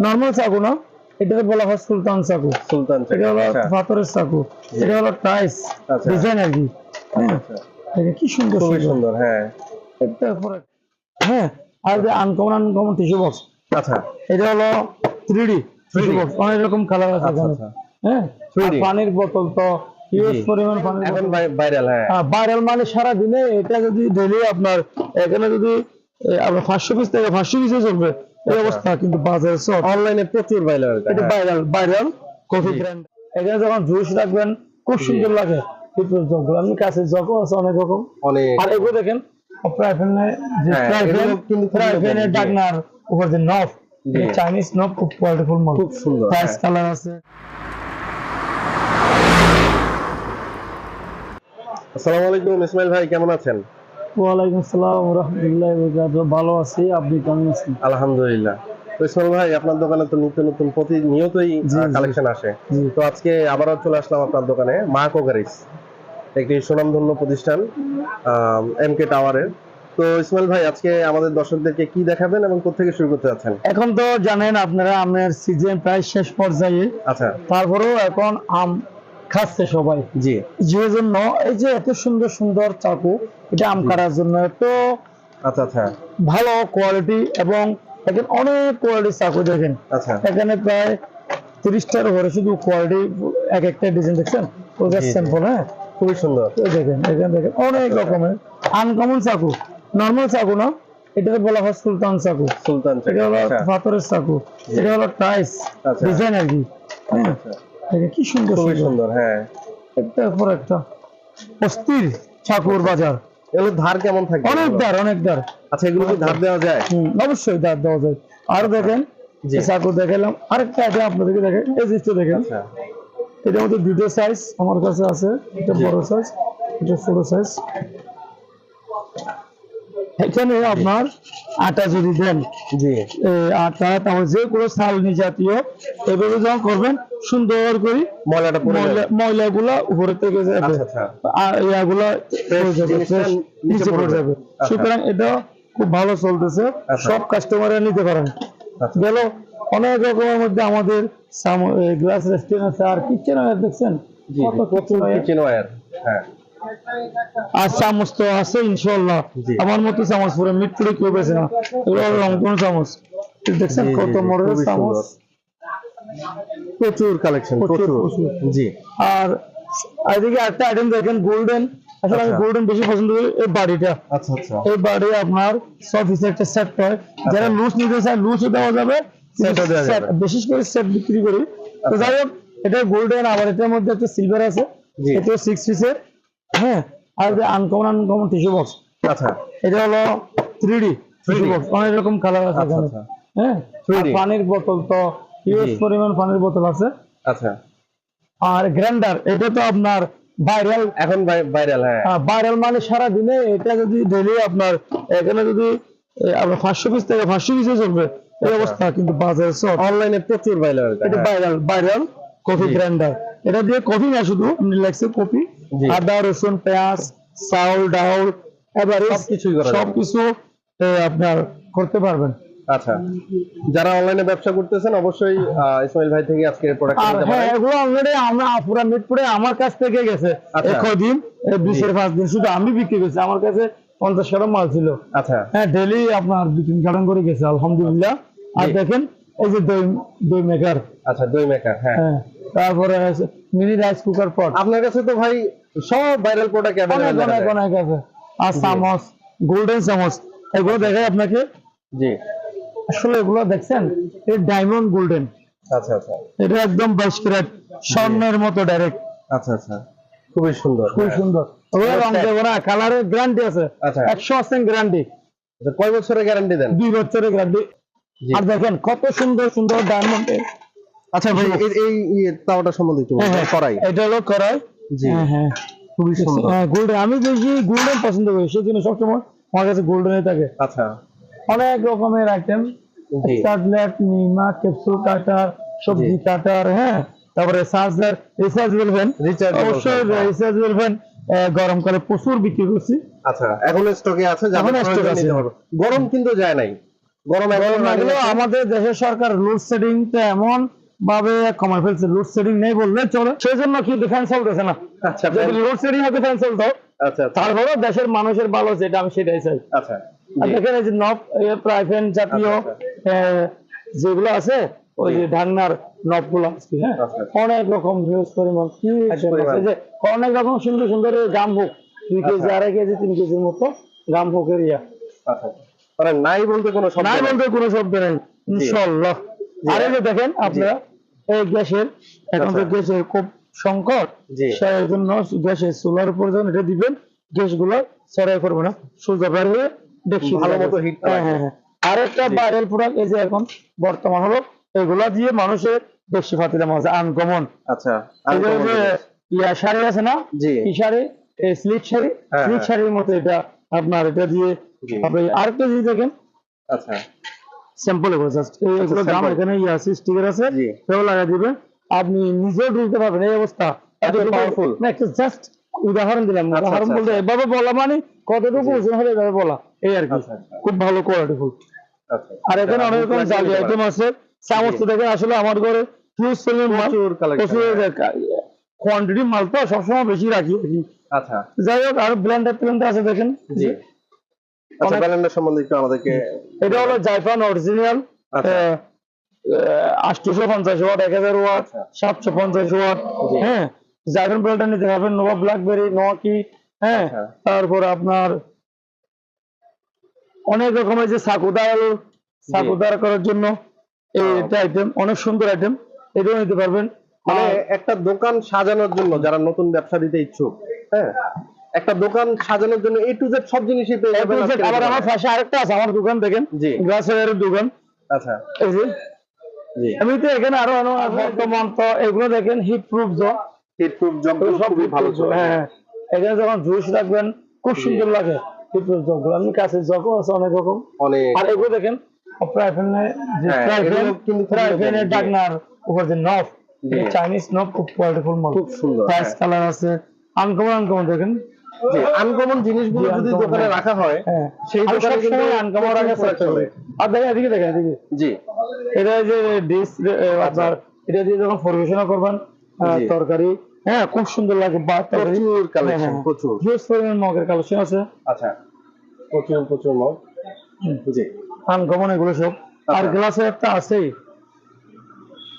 Normal চাকু না? এটা বলা হয় সুলতান চাকু। সুলতান এটা হলো আচ্ছা, পাথরের চাকু। এটা হলো টাইস আচ্ছা। ডিজাইন আর কি। হ্যাঁ? আচ্ছা। কি সুন্দর খুবই সুন্দর হ্যাঁ। হ্যাঁ? আর যে আনকমন আনকমন টিস্যু বক্স আচ্ছা। এটা হলো থ্রি ডি টিস্যু বক্স অনেক রকম কালার আছে হ্যাঁ? পানির বোতল তো পরিমাণ পানির এখন ভাইরাল হ্যাঁ। ভাইরাল মানে সারা দিনে এটা যদি ডেলি আপনার এখানে যদি আপনার পাঁচশো পিস থেকে পাঁচশো পিসে চলবে এই আচ্ছা। অবস্থা কিন্তু বাজারে সব অনলাইনে প্রচুর ভাইরাল এটা ভাইরাল ভাইরাল কফি ব্র্যান্ড এখানে যখন জুস রাখবেন খুব সুন্দর লাগে। পিপল জগগুলো কাছে জগও আছে অনেক রকম। অনেক। আর এগুলো দেখেন ফ্রাই প্যানে যে হ্যাঁ, ফ্রাই প্যান কিন্তু খুব ফ্রাই প্যানের ডাকনার উপর যে জি। চাইনিজ নব খুব কোয়ালিটিফুল মাল খুব সুন্দর প্রাইস হ্যাঁ। কালার আছে। আসসালামু আলাইকুম ইসমাইল ভাই কেমন আছেন? ওয়ালাইকুম আসসালাম রহমতুল্লাহ ভালো আছি আপনি কেমন আছেন? আলহামদুলিল্লাহ। ভাই আপনার দোকানে তো নিত্য নতুন প্রতিনিয়তই। কালেকশন আসে। তো আজকে আবারও চলে আসলাম আপনার দোকানে মা কোকারিস একটি সুনামধন্য প্রতিষ্ঠান এম কে টাওয়ারের তো ইসমাইল ভাই আজকে আমাদের দর্শকদেরকে কি দেখাবেন এবং কোথেকে শুরু করতে যাচ্ছেন? এখন তো জানেন আপনারা আমের সিজন প্রায় শেষ পর্যায়ে। আচ্ছা। তারপরেও এখন আম খাচ্ছে সবাই। জি। যে জন্য এই যে এত সুন্দর সুন্দর চাকু এটা আম কাটার জন্য এত আচ্ছা আচ্ছা। ভালো কোয়ালিটি এবং এখানে অনেক কোয়ালিটি চাকু দেখেন। আচ্ছা। এখানে প্রায় তিরিশটার উপরে শুধু কোয়ালিটি এক একটা ডিজাইন দেখছেন। স্যাম্পল হ্যাঁ? খুবই সুন্দর। দেখেন এখানে দেখেন অনেক রকমের আনকমন চাকু নর্মাল চাকু না এটা বলা হয় সুলতান চাকু। সুলতান এটা হলো আচ্ছা, পাথরের চাকু এটা হলো টাইস আচ্ছা। ডিজাইন আর কি হ্যাঁ? আচ্ছা। কি সুন্দর খুবই সুন্দর। হ্যাঁ। একটার পর একটা। অস্থির ঠাকুর বাজার। এগুলো ধার কেমন থাকবে? অনেক দার অনেক দার আচ্ছা এগুলো কি ধার দেওয়া যায়? হুম, অবশ্যই দার দেওয়া যায়। আর দেখেন। এই চাকু দেখালাম। আরেকটা আছে আপনাদেরকে দেখেন এই জিনিসটা দেখেন। এটার মধ্যে দুটো সাইজ আমার কাছে আছে। এটা বড় সাইজ এটা ছোট সাইজ এখানে আপনার আটা যদি দেন জি। আটা তারপর যে কোনো চাল জাতীয় এভাবে যখন করবেন সুন্দর করে ময়লাটা পড়ে যাবে। ময়লা ময়লাগুলা উপরে থেকে যাবে। আচ্ছা আচ্ছা। আর ইয়াগুলা নিচে পড়ে যাবে। আচ্ছা। সুতরাং এটা খুব ভালো চলতেছে। সব কাস্টমাররা নিতে পারেন। গেল অনেক রকমের মধ্যে আমাদের গ্লাস রেস্টুরেন্ট আছে আর কিচেন দেখছেন? জি কত কিচেন ওয়্যার হ্যাঁ। আর চামচ তো আছে ইনশাল্লাহ আমার মতো চামচ পুরো মিটপুরে কেউ বেছে না। রংপুর চামচ। দেখছেন কত মডেলের চামচ? প্রচুর কালেকশন প্রচুর। জি। আর এদিকে একটা আইটেম দেখেন গোল্ডেন আসলে আমি আচ্ছা। গোল্ডেন বেশি পছন্দ করি এই বাড়িটা। আচ্ছা আচ্ছা। এই বাড়ি আপনার সব একটা সেট হয়। যারা লুজ নিতে চায় লুজও দেওয়া যাবে। বিশেষ করে সেট বিক্রি করি। তো আচ্ছা। যাই হোক এটা গোল্ডেন আবার এটার মধ্যে একটা সিলভার আছে। এটা সিক্স পিসের হ্যাঁ আর যে আনকমন আনকমন টিস্যু বক্স আচ্ছা। এটা হলো থ্রি ডি টিস্যু বক্স অনেক রকম কালার আছে আচ্ছা আচ্ছা। হ্যাঁ পানির বোতল তো হিউজ পরিমাণ পানির বোতল আছে। আচ্ছা। আর গ্রাইন্ডার এটা তো আপনার ভাইরাল এখন ভাইরাল হ্যাঁ। ভাইরাল মানে সারা দিনে এটা যদি ডেলি আপনার এখানে যদি আপনার পাঁচশো পিস থেকে পাঁচশো পিসে চলবে এই আচ্ছা। অবস্থা কিন্তু বাজারে সব অনলাইনে প্রচুর ভাইরাল এটা ভাইরাল ভাইরাল কফি। গ্রাইন্ডার এটা দিয়ে কফি না শুধু লেগছে কফি। আদা রসুন পেঁয়াজ চাউল ডাউল এবারে সবকিছুই সবকিছু আপনার করতে পারবেন। আচ্ছা। যারা অনলাইনে ব্যবসা করতেছেন অবশ্যই ইসমাইল ভাই থেকে আজকে প্রোডাক্ট হ্যাঁ এগুলো অলরেডি আমরা পুরা মিটপুরে আমার কাছ থেকে গেছে। আচ্ছা। কদিন দুই জি। চার পাঁচ দিন। শুধু আমি বিক্রি করছি আমার কাছে পঞ্চাশ টাকা মাল ছিল। আচ্ছা। হ্যাঁ ডেলি আপনার দু তিন করে গেছে আলহামদুলিল্লাহ। আর দেখেন এই যে দই দই মেকার আচ্ছা দই মেকার হ্যাঁ। হ্যাঁ। তারপরে মিনি রাইস কুকার পট আপনার কাছে তো ভাই সব ভাইরাল প্রোডাক্ট অনেক অ্যাভেলেবল অনেক অনেক আছে। আর চামচ গোল্ডেন চামচ এগুলো দেখাই আপনাকে। জি। আসলে এগুলো দেখছেন এই ডায়মন্ড গোল্ডেন আচ্ছা আচ্ছা। এটা একদম বাইশ ক্যারেট স্বর্ণের মতো ডাইরেক্ট আচ্ছা আচ্ছা। খুবই সুন্দর। খুব হ্যাঁ। সুন্দর ওগুলো রং দেবো না কালারের গ্যারান্টি আছে। আচ্ছা। একশো পার্সেন্ট গ্যারান্টি আচ্ছা, কয় বছরের গ্যারান্টি দেন? দুই বছরের গ্যারান্টি আর দেখেন কত সুন্দর সুন্দর ডায়মন্ডের আচ্ছা ভাই এই- ইয়ে তাওটা সম্বন্ধে একটু করাই এটা হলো করাই জি। হ্যাঁ হ্যাঁ। খুবই সুন্দর। হ্যাঁ গোল্ডেন আমি বেশি গোল্ডেন পছন্দ করি সবসময় আমার কাছে গোল্ডেনই থাকে। আচ্ছা। অনেক রকমের আইটেম কাটলেট নিমা ক্যাপসুল কাটার সবজি কাটার হ্যাঁ। তারপরে চার্জার রিচার্জেবল ফ্যান Rechargeable অবশ্যই fan, হ্যাঁ। রিচার্জেবল ফ্যান গরমকালে প্রচুর বিক্রি করছি। আচ্ছা এখন স্টকে আছে এখন stock আছে। গরম কিন্তু যায় নাই। গরম এখন আমাদের দেশের সরকার লোডশেডিং টা এমন ভাবে কমায় ফেলছে লোডশেডিং নেই বললে চলে। সেই জন্য কি ফ্যান চলতেছে না? আচ্ছা যদি লোডশেডিং হতে ফ্যান চলতো আচ্ছা আচ্ছা। তারপরেও দেশের মানুষের ভালো যেটা আমি সেটাই চাই। আচ্ছা দেখেন এই যে নব প্রাইভেন জাতীয় আচ্ছা, যেগুলো আছে ওই যে ঢাকনার নবগুলো আছে, হ্যাঁ? আচ্ছা। অনেক রকম হিউজ পরিমাণ item আছে। যে অনেক রকম সুন্দর সুন্দর গাম হোক দুই কেজি আচ্ছা। আড়াই কেজি তিন কেজির মতো গাম হোকের ইয়া। আচ্ছা মানে নাই বলতে কোনো শব্দ নাই। বলতে কোনো শব্দ নেই ইনশাল্লাহ আর দেখেন আপনারা এই গ্যাসের এখন তো আচ্ছা। গ্যাসের খুব সংকট সেই জন্য গ্যাসের চুলার উপর যখন এটা দিবেন গ্যাসগুলো ছড়াই করবে না সোজা বের হয়ে ডেকসি ভালো মতো heat হ্যাঁ হ্যাঁ হ্যাঁ আরেকটা জি। ভাইরাল প্রোডাক্ট এই যে এখন বর্তমান হলো এগুলা দিয়ে মানুষের ডেকসি ফাতিলা মাছ আনকমন আচ্ছা এই। ইয়া শাড়ি আছে না জি কি শাড়ি স্লিট শাড়ি হ্যাঁ, স্লিট হ্যাঁ। শাড়ির মতো এটা আপনার এটা দিয়ে। আপনি আরেকটা জিনিস দেখেন আচ্ছা স্যাম্পল এগুলো জাস্ট এগুলো দাম এখানে ইয়ে আছে স্টিকার আছে। সেও লাগাই দিবেন আপনি নিজেও ঢুকতে পারবেন এই অবস্থা। এত powerful? না একটা জাস্ট উদাহরণ দিলাম আচ্ছা, উদাহরণ আচ্ছা, বলতে আচ্ছা। এভাবে বলা মানে কতটুকু ওজন হলে এভাবে বলা। এই আর কি। খুব ভালো কোয়ালিটিফুল আচ্ছা। আর এখানে অনেক রকম জালি আইটেম আছে। চামচ জি। দেখে আসলে আমার ঘরে হিউজ পরিমাণ মাল। কোয়ান্টিটি মাল তো সবসময় বেশি রাখি। আর কি আচ্ছা। যাই হোক আর ব্লেন্ডার প্লেন্ডার আছে দেখেন। জি। আচ্ছা ব্যালেন্ডার সম্বন্ধে একটু আমাদেরকে এটা হলো জাইফান অরিজিনাল। আটশোশো পঞ্চাশ ওয়াট এক হাজার ওয়াট আচ্ছা। সাতশো পঞ্চাশ ওয়াট হ্যাঁ জাইফান প্লেটটা নিতে পারবেন নোভা ব্ল্যাকবেরি নোভা কি হ্যাঁ আচ্ছা। তারপর আপনার অনেক রকমের যে সাকুদার সাকুদার করার জন্য এইটা আইটেম অনেক সুন্দর আইটেম এটাও নিতে পারবেন মানে একটা দোকান সাজানোর জন্য যারা নতুন ব্যবসা দিতে ইচ্ছুক হ্যাঁ একটা দোকান সাজানোর জন্য এ টু জেড সব জিনিসই পেয়ে যাবেন আবার আমার পাশে আরেকটা আছে আমার দোকান দেখেন। জি। গ্লাসের দোকান। আচ্ছা। এই যে। জি। আমি তো এখানে আরও আরও বর্তমান তো এগুলো দেখেন heat proof jug heat proof জগগুলো সব খুবই ভালো চলে হ্যাঁ। এখানে যখন জুস রাখবেন খুব সুন্দর লাগে হিট প্রুফ জগগুলো। আপনি কাছে জগও আছে অনেক রকম। অনেক। আর এগুলো দেখেন প্রাইফেনে যে হ্যাঁ, প্রাইফেন কিন্তু জি। ডাকনার উপর যে নফ জি। চাইনিজ নফ খুব কোয়ালিটিফুল মাল খুব সুন্দর প্রাইস হ্যাঁ। কালার আছে। আনকমন আনকমন দেখেন। জি আনকমন জিনিসগুলো যদি দোকানে। রাখা হয় হ্যাঁ। সেই দোকানে কিন্তু আনকমন রাখা চলে। আর দেখেন এদিকে দেখেন এদিকে। জি। এটা যে ডিশ আপনার এটা দিয়ে যখন পরিবেশনা করবেন তরকারি হ্যাঁ খুব সুন্দর লাগে বা প্রচুর কালেকশন হ্যাঁ, হ্যাঁ। প্রচুর। হিউজ পরিমাণ মগের কালেকশন আছে। আচ্ছা। প্রচুর প্রচুর মগ জি। আনকমন এগুলো সব। আর আচ্ছা। গ্লাসের একটা আছেই।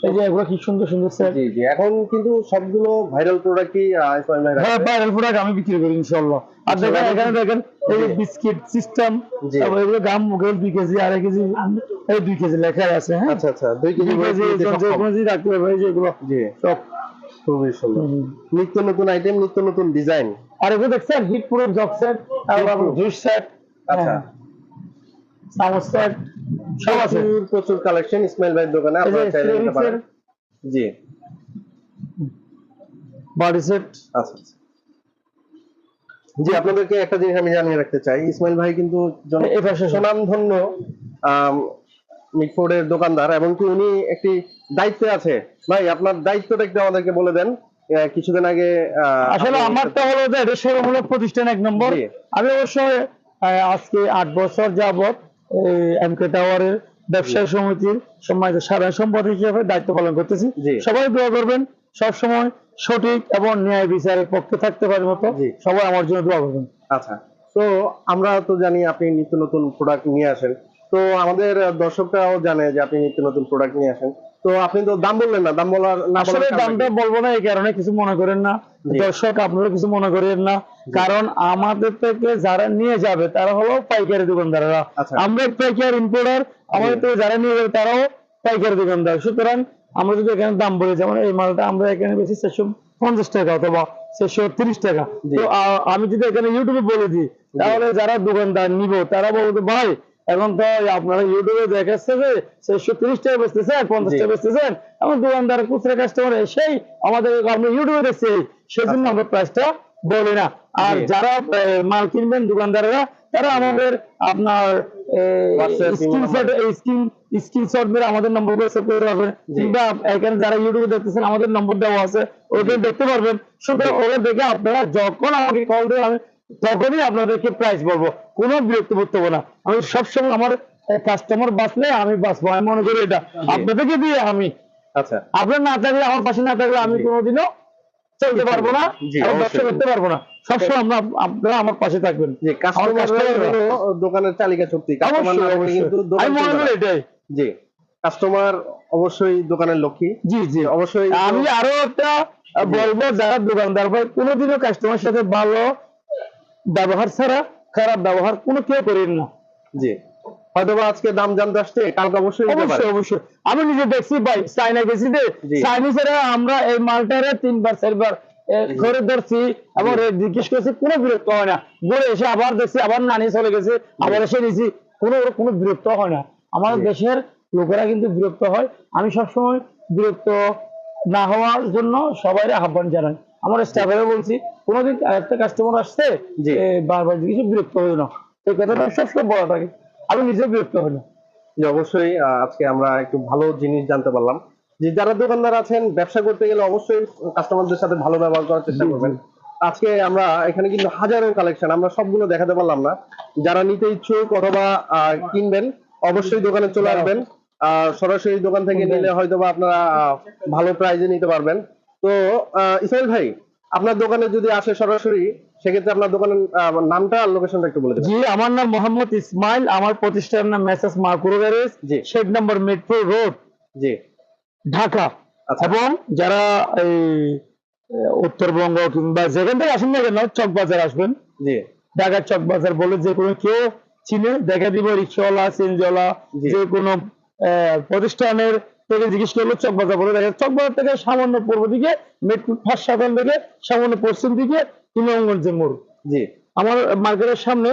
এই যে এগুলো কি সুন্দর সুন্দর সেট জি জি এখন কিন্তু সবগুলো ভাইরাল প্রোডাক্টই ইসমাইল ভাই হ্যাঁ ভাইরাল প্রোডাক্ট আমি বিক্রি করি ইনশাআল্লাহ। আর দেখেন এখানে দেখেন এই যে বিস্কিট সিস্টেম তারপর এগুলো গাম মুগের দুই কেজি আড়াই কেজি এই দুই কেজি লেখা আছে হ্যাঁ? আচ্ছা আচ্ছা দুই কেজি যে সক্ষম। কোনো জিনিস রাখতে পারবে জি। সব। খুবই সুন্দর। নিত্য নতুন আইটেম নিত্য নতুন ডিজাইন আর এগুলো দেখছেন heat proof jug set proof। Juice set আচ্ছা। সেট সব আছে। প্রচুর কালেকশন ইসমাইল ভাইয়ের দোকানে আপনারা চাইলে নিতে পারেন। জি। বডি সেট আচ্ছা আচ্ছা। জি আপনাদেরকে একটা জিনিস আমি জানিয়ে রাখতে চাই। ইসমাইল ভাই কিন্তু। সুনামধন্য মিটফোর্ডের দোকানদার এবং কি উনি একটি দায়িত্বে আছে? ভাই আপনার দায়িত্বটা একটু আমাদেরকে বলে দেন। কিছুদিন আগে আসলে আমারটা হলো যে এটা প্রতিষ্ঠান এক নম্বর। আমি অবশ্যই আজকে আট বছর যাবত এমকে টাওয়ারের ব্যবসায় সমিতির সম্মানিত সাধারণ সম্পাদক হিসেবে দায়িত্ব পালন করতেছি। সবাই দোয়া করবেন সব সময় সঠিক এবং ন্যায় বিচারের পক্ষে থাকতে পারে মতো। সবাই আমার জন্য দোয়া করবেন। আচ্ছা। তো আমরা তো জানি আপনি নিত্য নতুন প্রোডাক্ট নিয়ে আসেন। তো আমাদের দর্শকরাও জানে যে আপনি নিত্য নতুন প্রোডাক্ট নিয়ে আসেন। তো আপনি তো দাম বললেন না দাম বলার না আসলে দামটা বলব না এই কারণে কিছু মনে করেন না। দর্শক আপনারা কিছু মনে করেন না। কারণ আমাদের থেকে যারা নিয়ে যাবে তারা হলো পাইকারি দোকানদাররা। আচ্ছা। আমরা পাইকারি ইম্পোর্টার আমাদের থেকে যারা নিয়ে যাবে তারাও পাইকারি দোকানদার। সুতরাং আমরা যদি এখানে দাম বলি যেমন এই মালটা আমরা এখানে বেশি চারশো পঞ্চাশ টাকা অথবা চারশো তিরিশ টাকা। তো আমি যদি এখানে ইউটিউবে বলে দিই তাহলে যারা দোকানদার নিব তারা বলবে ভাই এখন তো আপনারা ইউটিউবে দেখাচ্ছে যে চারশো তিরিশ টাকা বেচতেছেন পঞ্চাশ। টাকা বেচতেছেন এখন দোকানদার খুচরা কাস্টমার এসেই আমাদের আমরা ইউটিউবে দেখছি সেজন্য আমরা প্রাইসটা বলি না। আর যারা মাল কিনবেন দোকানদাররা তারা আমাদের আপনার স্ক্রিনশট মেরে আমাদের নম্বর সেভ করে রাখবেন। কিংবা এখানে যারা ইউটিউবে দেখতেছেন আমাদের নম্বর দেওয়া আছে ওখানে দেখতে পারবেন। সুতরাং ওগুলো দেখে আপনারা যখন আমাকে কল দেবেন আমি তখনই আপনাদেরকে প্রাইস বলব। কোনো বিরক্ত করতে না। আমি সবসময় আমার কাস্টমার বাঁচলে আমি বাঁচবো। আমি মনে করি এটা। আপনাদেরকে দিয়ে আমি। আচ্ছা। আপনার না থাকলে আমার পাশে না থাকলে আমি। কোনোদিনও চলতে পারব না। ব্যবসা করতে পারব না। সবসময় আমরা আপনারা আমার পাশে থাকবেন। দোকানের চালিকা শক্তি। আমি মনে করি এটাই। জি। কাস্টমার অবশ্যই দোকানের লক্ষ্মী। জি জি। অবশ্যই আমি আরও একটা বলব যারা দোকানদার ভাই কোনোদিনও কাস্টমার সাথে ভালো ব্যবহার ছাড়া খারাপ ব্যবহার কোনো কেউ করেন না। জি। হয়তো আজকে দাম জানতে আসছে কালকে অবশ্যই অবশ্যই অবশ্যই। আমি নিজে দেখছি ভাই চাইনা গেছি যে। চাইনিজেরা আমরা এই মালটারে তিনবার চারবার ঘরে ধরছি এবং রেট জিজ্ঞেস করছি কোনো বিরক্ত হয় না। ঘুরে এসে আবার দেখছি আবার নানি চলে গেছে আবার এসে নিছি। কোনো কোনো বিরক্ত হয় না। আমার দেশের লোকেরা কিন্তু বিরক্ত হয়। আমি সবসময় বিরক্ত না হওয়ার জন্য সবাই আহ্বান জানাই। আমার স্টাফেরও বলছি কোনোদিন একটা কাস্টমার আসছে। এ, বারবার জিজ্ঞেস বিরক্ত হই না। এই কথাটা সবসময় বলা থাকে। আমি নিজে বিরক্ত হই না। যে অবশ্যই আজকে আমরা একটু ভালো জিনিস জানতে পারলাম। যে যারা দোকানদার আছেন ব্যবসা করতে গেলে অবশ্যই কাস্টমারদের সাথে ভালো ব্যবহার করার চেষ্টা। করবেন। আজকে আমরা এখানে কিন্তু হাজারো কালেকশন আমরা সবগুলো দেখাতে পারলাম না। যারা নিতে ইচ্ছুক অথবা আহ, কিনবেন অবশ্যই দোকানে চলে আসবেন। সরাসরি দোকান থেকে নিলে হয়তো বা আপনারা ভালো প্রাইজে নিতে পারবেন। তো ইসমাইল ভাই আপনার দোকানে যদি আসে সরাসরি সেক্ষেত্রে আপনার দোকানের নামটা আর লোকেশনটা একটু বলে দেবেন জি আমার নাম মোহাম্মদ ইসমাইল আমার প্রতিষ্ঠানের নাম মেসেজ মার্কুরো গ্যারেজ জি। শেড নম্বর মিরপুর রোড জি ঢাকা আচ্ছা। এবং যারা এই উত্তরবঙ্গ কিংবা যেখান থেকে আসেন না কেন চক বাজার আসবেন জি ঢাকার চক বাজার বলে যে কোনো কেউ চিনে দেখা দিব রিক্সাওয়ালা সিনজওয়ালা। যে কোনো প্রতিষ্ঠানের থেকে জিজ্ঞেস করল চক বাজার বলে। দেখা চক বাজার থেকে সামান্য পূর্ব দিকে মিরপুর ফার্স্ট সাধারণ থেকে সামান্য পশ্চিম দিকে ইমামগঞ্জ মোড়। জি। আমার মার্কেটের সামনে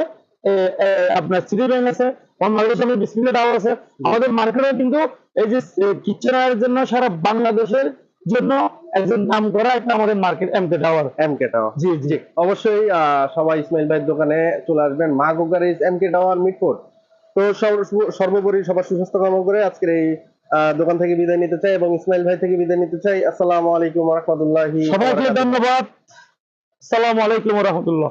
আপনার সিটি ব্যাংক আছে আমার মার্কেটের সামনে বিসমিল্লা টাওয়ার আছে। আমাদের মার্কেটে কিন্তু এই যে কিচেন এর জন্য সারা বাংলাদেশের জন্য একজন নাম করা একটা আমাদের market MK tower. M K tower. জি জি। অবশ্যই সবাই ইসমাইল ভাইয়ের দোকানে চলে আসবেন। মা গোগারিজ এম কে টাওয়ার মিটফোর্ড তো সর্বোপরি সবার সুস্বাস্থ্য কামনা করে আজকের এই দোকান থেকে বিদায় নিতে চাই এবং ইসমাইল ভাই থেকে বিদায় নিতে চাই। আসসালামু আলাইকুম রহমতুল্লাহ সবাইকে ধন্যবাদ। আসসালামু আলাইকুম রহমতুল্লাহ।